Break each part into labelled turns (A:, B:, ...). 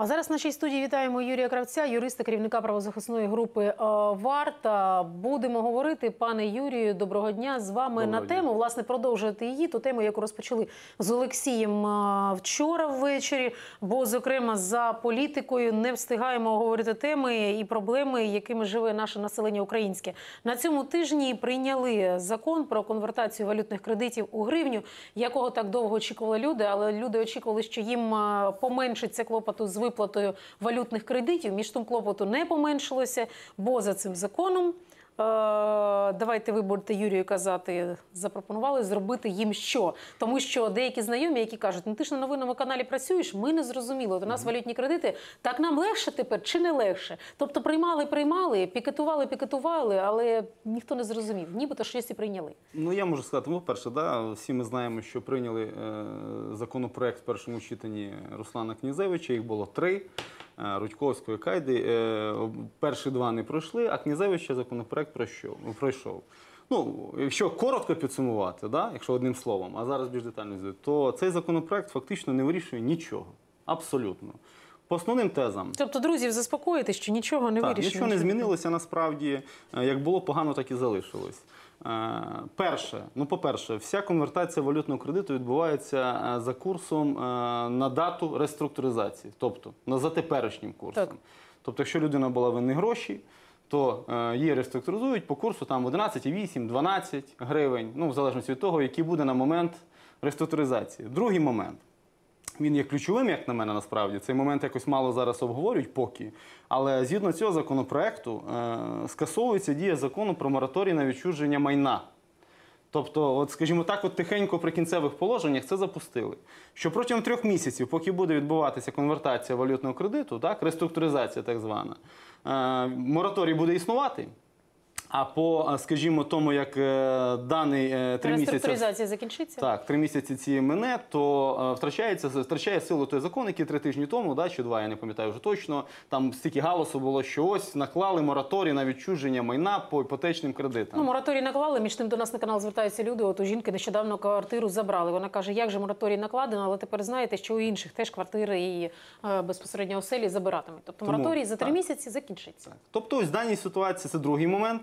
A: А зараз в нашій студії вітаємо Юрія Кравця, юриста, керівника правозахисної групи е, Варта. Будемо говорити, пане Юрію, доброго дня з вами
B: Доброго
A: на
B: дня.
A: тему. Власне, продовжувати її, ту тему, яку розпочали з Олексієм е, вчора ввечері. Бо, зокрема, за політикою не встигаємо говорити теми і проблеми, якими живе наше населення українське. На цьому тижні прийняли закон про конвертацію валютних кредитів у гривню, якого так довго очікували люди. Але люди очікували, що їм е, поменшиться клопоту з виплатою валютних кредитів. Між тим клопоту не поменшилося, бо за цим законом. Е, Давайте ви будете Юрію казати, запропонували зробити їм що, тому що деякі знайомі, які кажуть, ну ти ж на новинному каналі працюєш, ми не зрозуміли. От У нас валютні кредити. Так нам легше тепер чи не легше? Тобто приймали, приймали, пікетували, пікетували, але ніхто не зрозумів. Нібито щось і прийняли.
B: Ну я можу сказати, ну, по-перше, да, всі ми знаємо, що прийняли е, законопроект в першому читанні Руслана Князевича. Їх було три. Е, Рудьковської Кайди. Е, перші два не пройшли, а Князевича законопроект пройшов. Ну, якщо коротко підсумувати, да, якщо одним словом, а зараз більш детально, то цей законопроект фактично не вирішує нічого. Абсолютно. По основним тезам.
A: Тобто, друзів, заспокоїти, що нічого не
B: Так,
A: вирішено.
B: нічого не змінилося насправді. Е, Як було погано, так і залишилось. Е, Перше, ну по-перше, вся конвертація валютного кредиту відбувається е, за курсом на дату реструктуризації, тобто на за теперішнім курсом.
A: Так.
B: Тобто, якщо людина була винні гроші, то її реструктуризують по курсу там 11,8, 12 гривень, ну в залежності від того, який буде на момент реструктуризації. Другий момент. Він є ключовим, як на мене, насправді. Цей момент якось мало зараз обговорюють поки. Але згідно цього законопроекту е, скасовується дія закону про мораторій на відчуження майна. Тобто, от, скажімо так, от тихенько при кінцевих положеннях це запустили. Що протягом трьох місяців, поки буде відбуватися конвертація валютного кредиту, так, реструктуризація так звана, е, мораторій буде існувати. А по, е, скажімо, тому, як е, даний е, три місяці.
A: Закінчиться?
B: Так, три місяці ці мине, то втрачається втрачає силу той закон, який три тижні тому, да, чи два, я не пам'ятаю вже точно. Там стільки галасу було, що ось наклали мораторій на відчуження майна по іпотечним кредитам.
A: Ну, мораторій наклали. Між тим до нас на канал звертаються люди. От у жінки нещодавно квартиру забрали. Вона каже, як же мораторій накладено, але тепер знаєте, що у інших теж квартири і е, безпосередньо оселі забиратимуть. Тобто
B: Тому,
A: мораторій за три
B: так.
A: місяці закінчиться.
B: Так. Тобто, ось в даній ситуації це другий момент.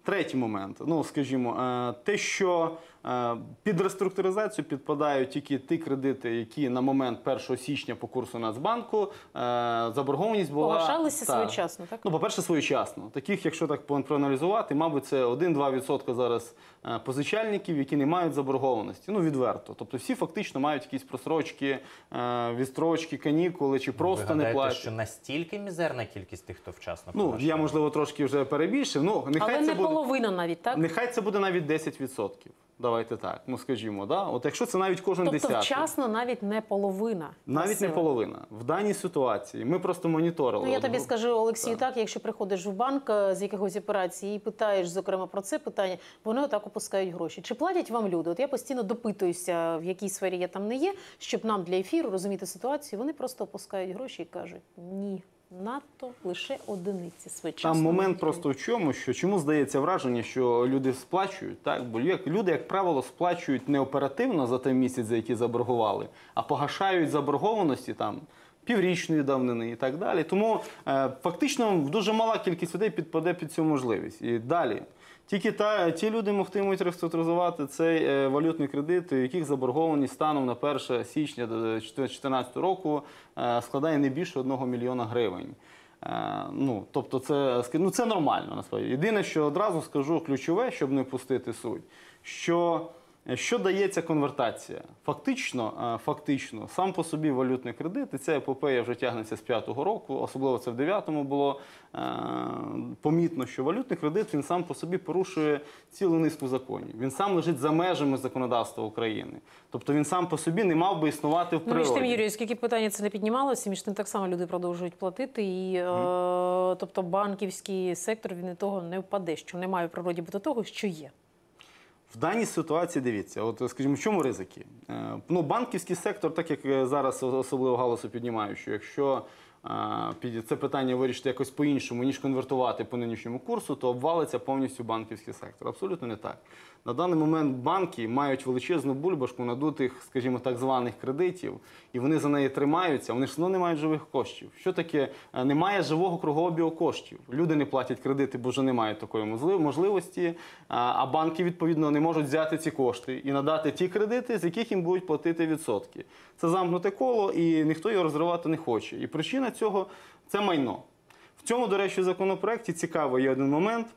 B: Третій момент, ну скажімо, е, те, що е, під реструктуризацію підпадають тільки ті кредити, які на момент 1 січня по курсу Нацбанку е, заборгованість була
A: Погашалися
B: Так.
A: своєчасно, так?
B: Ну, по-перше, своєчасно. Таких, якщо так по- проаналізувати, мабуть, це 1-2% зараз позичальників, які не мають заборгованості. Ну, відверто. Тобто всі фактично мають якісь просрочки, відстрочки, канікули чи просто
C: Ви
B: не платять.
C: що настільки мізерна кількість тих, хто вчасно
B: Ну, я, можливо, трошки вже перебільшив. Ну, нехай
A: Але
B: це
A: не
B: буде...
A: половина навіть, так?
B: Нехай це буде навіть 10%. Давайте так, ну скажімо, да? От якщо це навіть кожен
A: Тобто
B: десятий.
A: вчасно навіть не половина.
B: Навіть не половина. В даній ситуації ми просто моніторили.
A: Ну, я тобі скажу, Олексію,
B: Так.
A: так, якщо приходиш в банк е, з якихось операцій і питаєш, зокрема, про це питання, вони отак опускають гроші. Чи платять вам люди? От я постійно допитуюся, в якій сфері я там не є, щоб нам для ефіру розуміти ситуацію. Вони просто опускають гроші і кажуть ні. Надто лише одиниці своєчасно.
B: Там момент просто в чому, що чому здається враження, що люди сплачують, так? Бо люди, як правило, сплачують не оперативно за той місяць, за який заборгували, а погашають заборгованості там. Піврічної давнини і так далі. Тому е, фактично дуже мала кількість людей підпаде під цю можливість. І далі. Тільки та, ті люди могтимуть реструктуризувати цей е, валютний кредит, у яких заборгованість станом на 1 січня 2014 року е, складає не більше 1 мільйона гривень. Ну, тобто, це, ну, це нормально насправді. Єдине, що одразу скажу ключове, щоб не пустити суть, що, що дається конвертація? Фактично, е, фактично, сам по собі валютний кредит, і ця епопея вже тягнеться з п'ятого року, особливо це в дев'ятому було е, помітно, що валютний кредит він сам по собі порушує цілу низку законів. Він сам лежить за межами законодавства України. Тобто він сам по собі не мав би існувати в
A: Ну, між тим, Юрію, скільки питання це не піднімалося, між тим так само люди продовжують платити. І, е, тобто банківський сектор він від того не впаде, що немає в природі бути того, що є.
B: В даній ситуації дивіться, от скажімо, в чому ризики? Е, Ну, банківський сектор, так як е, зараз особливо галасу піднімаю, що якщо під це питання вирішити якось по-іншому, ніж конвертувати по нинішньому курсу, то обвалиться повністю банківський сектор. Абсолютно не так. На даний момент банки мають величезну бульбашку надутих, скажімо, так званих кредитів, і вони за неї тримаються. Вони ж одно не мають живих коштів. Що таке? Е, Немає живого кругообігу коштів. Люди не платять кредити, бо вже немає такої можливості. А а банки відповідно не можуть взяти ці кошти і надати ті кредити, з яких їм будуть платити відсотки. Це замкнуте коло, і ніхто його розривати не хоче. І причина цього це майно. В цьому, до речі, законопроекті цікавий є один момент,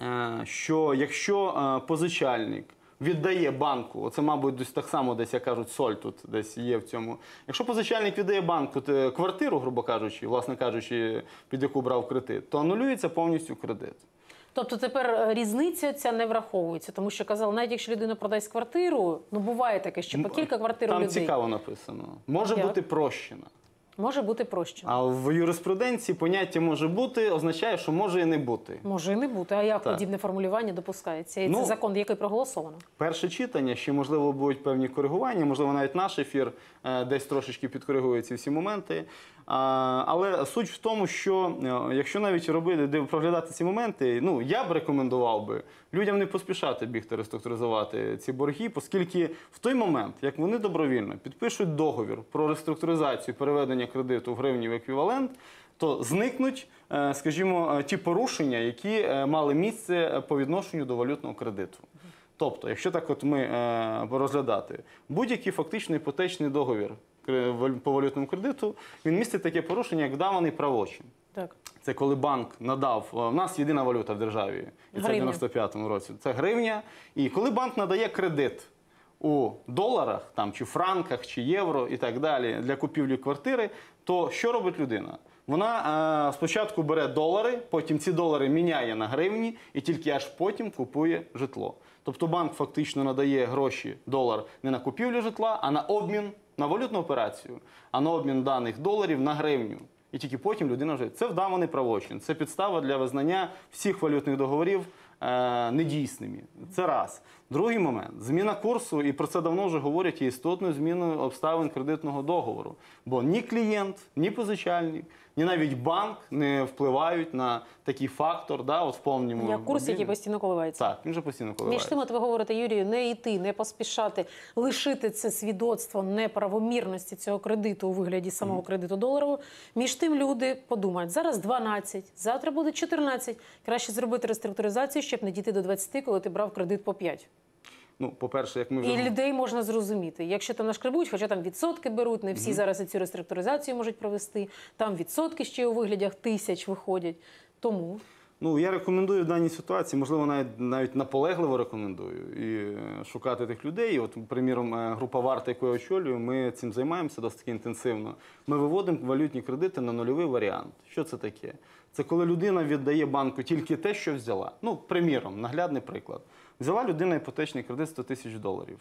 B: е, що якщо е, позичальник віддає банку, оце, мабуть, десь так само, десь як кажуть, соль тут десь є в цьому. Якщо позичальник віддає банку квартиру, грубо кажучи, власне кажучи, під яку брав кредит, то анулюється повністю кредит.
A: Тобто тепер е, різниця ця не враховується, тому що казали, навіть якщо людина продасть квартиру, ну буває таке, що по кілька квартир у
B: Там
A: людей
B: цікаво написано. Може
A: Як?
B: бути прощена.
A: може бути прощено.
B: А в юриспруденції поняття може бути означає, що може і не бути.
A: Може і не бути. А як
B: Так.
A: подібне формулювання допускається? І
B: Ну,
A: це закон, який проголосовано.
B: Перше читання, ще можливо будуть певні коригування, можливо, навіть наш ефір десь трошечки підкоригує ці всі моменти. Але суть в тому, що е, якщо навіть робити, проглядати ці моменти, ну я б рекомендував би людям не поспішати бігти реструктуризувати ці борги, оскільки в той момент, як вони добровільно підпишуть договір про реструктуризацію переведення кредиту в гривнів еквівалент, то зникнуть, е, скажімо, е, ті порушення, які е, мали місце е, по відношенню до валютного кредиту. Тобто, якщо так от ми е, розглядати, будь-який фактично іпотечний договір по валютному кредиту, він містить таке порушення, як вдаваний правочин.
A: Так.
B: Це коли банк надав. е, В нас єдина валюта в державі, і це в
A: Гривня.
B: 95-му році. Це гривня. І коли банк надає кредит у доларах, там чи франках, чи євро і так далі для купівлі квартири, то що робить людина? Вона е, спочатку бере долари, потім ці долари міняє на гривні і тільки аж потім купує житло. Тобто банк фактично надає гроші долар не на купівлю житла, а на обмін на валютну операцію, а на обмін даних доларів на гривню. І тільки потім людина вже це вдаваний правочин. Це підстава для визнання всіх валютних договорів е, недійсними. Це раз. Другий момент зміна курсу, і про це давно вже говорять, є істотною зміною обставин кредитного договору. Бо ні клієнт, ні позичальник, ні навіть банк не впливають на такий фактор, да, от в повному
A: Як курс, який постійно коливається.
B: так, він же постійно
A: Між тим, от ви говорите, Юрію, не йти, не поспішати, лишити це свідоцтво неправомірності цього кредиту у вигляді самого кредиту доларового. Між тим люди подумають, зараз 12, завтра буде 14. Краще зробити реструктуризацію, щоб не дійти до 20, коли ти брав кредит по 5.
B: Ну, по-перше, як ми вже
A: І людей можна зрозуміти. Якщо там нашкребуть, хоча там відсотки беруть, не всі зараз і цю реструктуризацію можуть провести. Там відсотки ще у виглядах тисяч виходять. Тому
B: Ну, я рекомендую в даній ситуації, можливо, навіть навіть наполегливо рекомендую і е, шукати тих людей. І От, приміром, е, група варта, яку я очолюю, ми цим займаємося досить таки інтенсивно. Ми виводимо валютні кредити на нульовий варіант. Що це таке? Це коли людина віддає банку тільки те, що взяла. Ну, приміром, наглядний приклад. Взяла людина іпотечний кредит 100 тисяч доларів.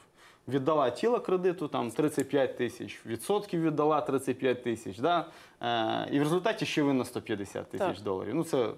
B: Віддала тіло кредиту там 35 тисяч, відсотків віддала 35 тисяч. Да? Е, і в результаті ще винна 150 тисяч доларів. Ну, це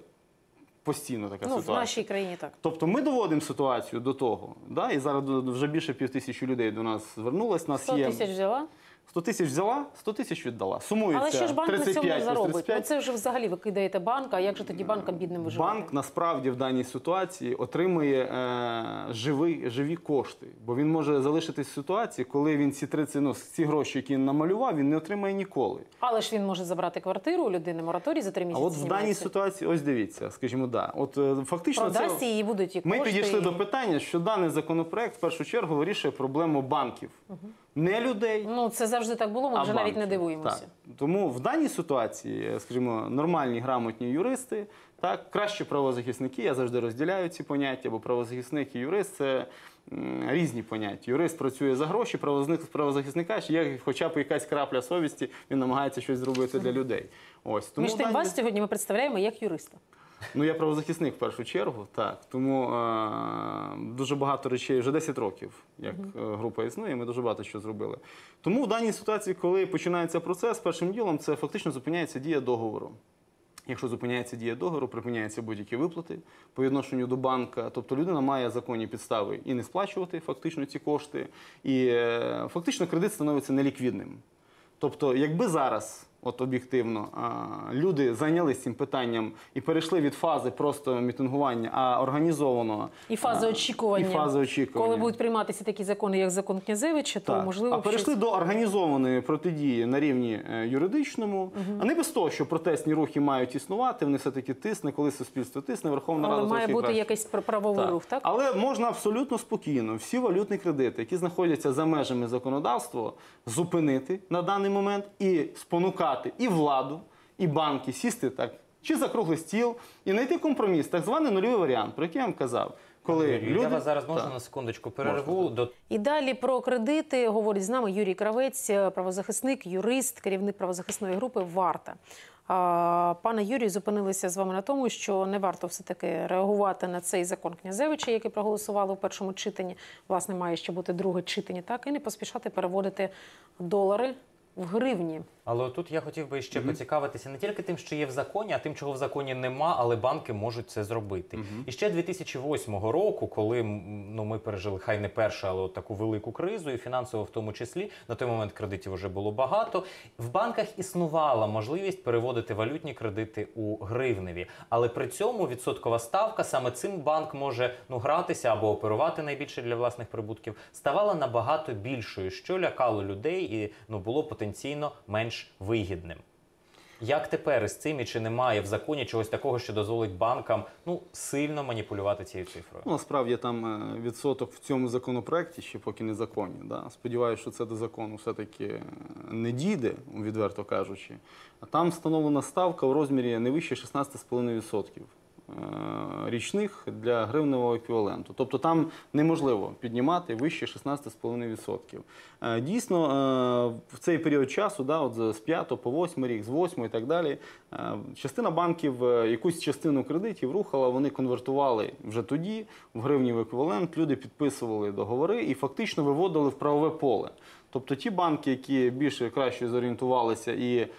B: постійно така
A: ну, в нашій країні так.
B: Тобто ми доводимо ситуацію до того, да? і зараз вже більше пів тисячі людей до нас звернулось. Нас
A: 100
B: є
A: тисяч взяла.
B: 100 тисяч взяла, 100 тисяч віддала. Сумується
A: Але що ж банк на цьому
B: 35
A: не
B: плюс
A: заробить? Ну
B: 35.
A: це вже взагалі ви кидаєте банк, а як же тоді банкам бідним виживати?
B: Банк насправді в даній ситуації отримує е, живі, живі кошти, бо він може залишитись в ситуації, коли він ці 30, ну, ці гроші, які він намалював, він не отримає ніколи.
A: Але ж він може забрати квартиру у людини, мораторій за три
B: А
A: місяці.
B: от в даній ситуації, ось дивіться, скажімо, да. От е, фактично
A: продасть
B: це...
A: її, будуть і
B: Ми підійшли
A: і-
B: до питання, що даний законопроект в першу чергу вирішує проблему банків, не людей.
A: Ну це завжди так було. Ми
B: а
A: вже навіть не дивуємося.
B: Так. Тому в даній ситуації, скажімо, нормальні грамотні юристи, так краще правозахисники. Я завжди розділяю ці поняття, бо правозахисник і юрист це різні поняття. Юрист працює за гроші, правозахисник правозахисника є хоча б якась крапля совісті, він намагається щось зробити для людей. Ось тому
A: Між тим
B: дані-
A: вас сьогодні ми представляємо як юриста.
B: Ну, я правозахисник в першу чергу, так. Тому е, дуже багато речей, вже 10 років, як е, група існує, ми дуже багато що зробили. Тому в даній ситуації, коли починається процес, першим ділом це фактично зупиняється дія договору. Якщо зупиняється дія договору, припиняються будь-які виплати по відношенню до банка. Тобто людина має законні підстави і не сплачувати фактично ці кошти, і е, фактично кредит становиться неліквідним. Тобто, якби зараз от об'єктивно, люди зайнялися цим питанням і перейшли від фази просто мітингування, а організованого
A: І фаза
B: а,
A: очікування.
B: І фази очікування.
A: Коли будуть прийматися такі закони, як закон Князевича, то
B: Так.
A: можливо
B: а перейшли
A: щось-
B: до організованої протидії на рівні е, юридичному, а не без того, що протестні рухи мають існувати. Вони все таки тисне, коли суспільство тисне, Верховна
A: але
B: Рада
A: має бути
B: краще.
A: якийсь пр- правовий
B: Так.
A: рух, так?
B: Але можна абсолютно спокійно всі валютні кредити, які знаходяться за межами законодавства, зупинити на даний момент і спонукати і владу, і банки сісти так чи за круглий стіл і знайти компроміс, так званий нульовий варіант, про який я вам казав. Коли
C: Юрій,
B: люди
C: Я вас зараз можна
B: Так.
C: на секундочку перерву до
A: І далі про кредити говорить з нами Юрій Кравець, правозахисник, юрист, керівник правозахисної групи Варта. Пане Юрію, зупинилися з вами на тому, що не варто все таки реагувати на цей закон Князевича, який проголосували у першому читанні. Власне, має ще бути друге читання, так і не поспішати переводити долари в гривні.
C: Але тут я хотів би ще поцікавитися не тільки тим, що є в законі, а тим, чого в законі нема, але банки можуть це зробити. І ще 2008 року, коли ну ми пережили хай не першу, але от таку велику кризу, і фінансово в тому числі на той момент кредитів вже було багато. В банках існувала можливість переводити валютні кредити у гривневі, але при цьому відсоткова ставка саме цим банк може ну гратися або оперувати найбільше для власних прибутків, ставала набагато більшою, що лякало людей і ну було потенційно менш вигідним. Як тепер із цим і чи немає в законі чогось такого, що дозволить банкам ну сильно маніпулювати цією цифрою?
B: Ну, насправді там е, відсоток в цьому законопроекті ще поки не законі. Да? Сподіваюся, що це до закону все-таки е, не дійде, відверто кажучи. А там встановлена ставка в розмірі не вище 16,5% е, річних для гривневого еквіваленту. Тобто там неможливо піднімати вище 16,5%. Е, Дійсно, е, в цей період часу, да, от з 5 по 8 рік, з 8 і так далі, е, частина банків е, якусь частину кредитів рухала, вони конвертували вже тоді в гривнів еквівалент, люди підписували договори і фактично виводили в правове поле. Тобто ті банки, які більше краще зорієнтувалися і е,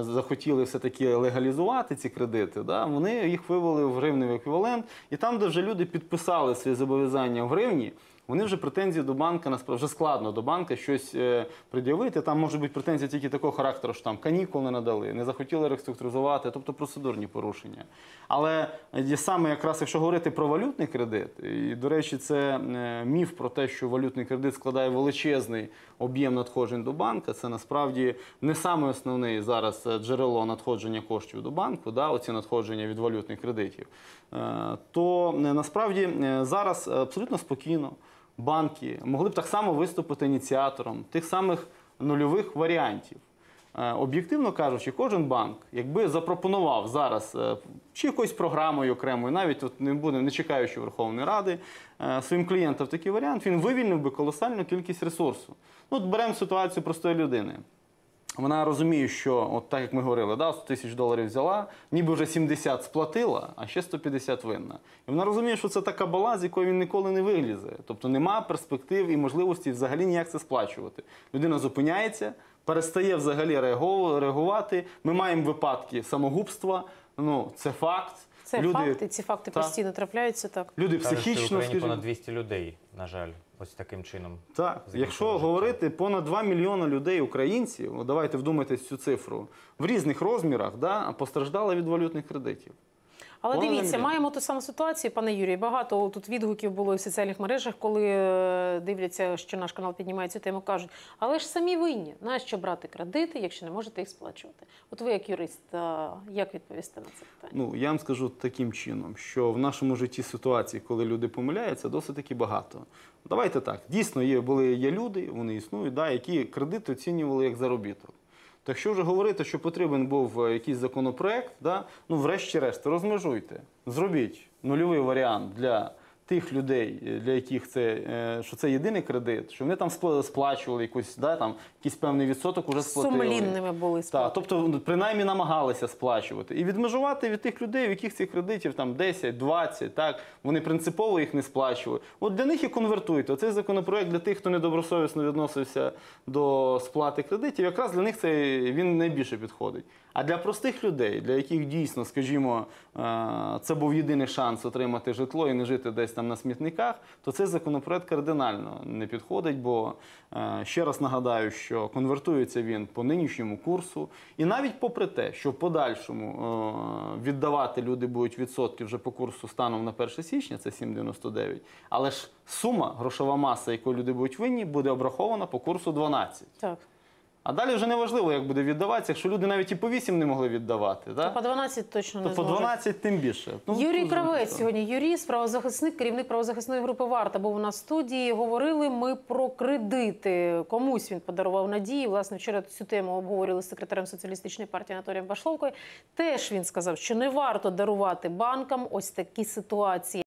B: захотіли все-таки легалізувати ці кредити, да, вони їх вивели в гривневий еквівалент, і там, де вже люди підписали свої зобов'язання в гривні, вони вже претензії до банка насправді вже складно до банка щось е, пред'явити. Там можуть бути претензії тільки такого характеру, що там канікули надали, не захотіли реструктуризувати, тобто процедурні порушення. Але е, саме якраз якщо говорити про валютний кредит, і до речі, це е, міф про те, що валютний кредит складає величезний об'єм надходжень до банка. Це насправді не саме основне зараз е, джерело надходження коштів до банку, да, оці надходження від валютних кредитів. Е, То е, насправді зараз абсолютно спокійно банки могли б так само виступити ініціатором тих самих нульових варіантів. Е, Об'єктивно кажучи, кожен банк, якби запропонував зараз е, чи якоюсь програмою окремою, навіть тут не буде, не чекаючи Верховної Ради, е, своїм клієнтам такий варіант, він вивільнив би колосальну кількість ресурсу. Ну, от беремо ситуацію простої людини. Вона розуміє, що от так як ми говорили, да, 100 тисяч доларів взяла, ніби вже 70 сплатила, а ще 150 винна. І вона розуміє, що це така бала, з якої він ніколи не вилізе. Тобто нема перспектив і можливості взагалі ніяк це сплачувати. Людина зупиняється, перестає взагалі реагувати. Ми маємо випадки самогубства. Ну це факт.
A: Це
B: люди,
A: факти. Ці факти
B: Так.
A: постійно трапляються. Так
B: люди
C: Кажуть, що в
B: психічно
C: Україні понад 200 людей, на жаль, ось таким чином.
B: Так, якщо
C: життя.
B: говорити понад 2 мільйони людей, українців, давайте вдумайтесь цю цифру, в різних розмірах да, постраждали від валютних кредитів.
A: Але
B: Понад
A: дивіться, маємо ту саму ситуацію, пане Юрію. Багато тут відгуків було в соціальних мережах, коли е, дивляться, що наш канал піднімає цю тему, кажуть, але ж самі винні, нащо брати кредити, якщо не можете їх сплачувати? От ви, як юрист, як відповісти на це питання?
B: Ну, я вам скажу таким чином, що в нашому житті ситуації, коли люди помиляються, досить таки багато. Давайте так. Дійсно, є, були, є люди, вони існують, да, які кредити оцінювали як заробіток. То якщо вже говорити, що потрібен був е, якийсь законопроект, да, ну врешті-решт, розмежуйте, зробіть нульовий варіант для тих людей, е, для яких це, е, що це єдиний кредит, що вони там спла- сплачували якусь, да, там, якийсь певний відсоток уже сплатили.
A: Сумлінними були
B: Так, тобто ну, принаймні намагалися сплачувати і відмежувати від тих людей, в яких цих кредитів там 10, 20, так вони принципово їх не сплачували. От для них і конвертуйте. Оцей законопроект для тих, хто недобросовісно відносився до сплати кредитів, якраз для них це він найбільше підходить. А для простих людей, для яких дійсно, скажімо, е, це був єдиний шанс отримати житло і не жити десь там на смітниках, то цей законопроект кардинально не підходить. Бо е, ще раз нагадаю, що конвертується він по нинішньому курсу, і навіть попри те, що в подальшому е, віддавати люди будуть відсотки вже по курсу станом на 1 січня, це 7,99, але ж сума, грошова маса, яку люди будуть винні, буде обрахована по курсу 12.
A: Так.
B: А далі вже не важливо, як буде віддаватися, якщо люди навіть і по 8 не могли віддавати.
A: То
B: Да?
A: по 12 точно
B: То
A: не
B: по
A: зможуть.
B: 12 тим більше. Ну,
A: Юрій
B: тут
A: Кравець
B: зрозуміло.
A: сьогодні юрист, правозахисник, керівник правозахисної групи Варта був у нас в студії. Говорили ми про кредити. Комусь він подарував надії. Власне, вчора цю тему обговорили з секретарем соціалістичної партії Анатолієм Башловкою. Теж він сказав, що не варто дарувати банкам ось такі ситуації.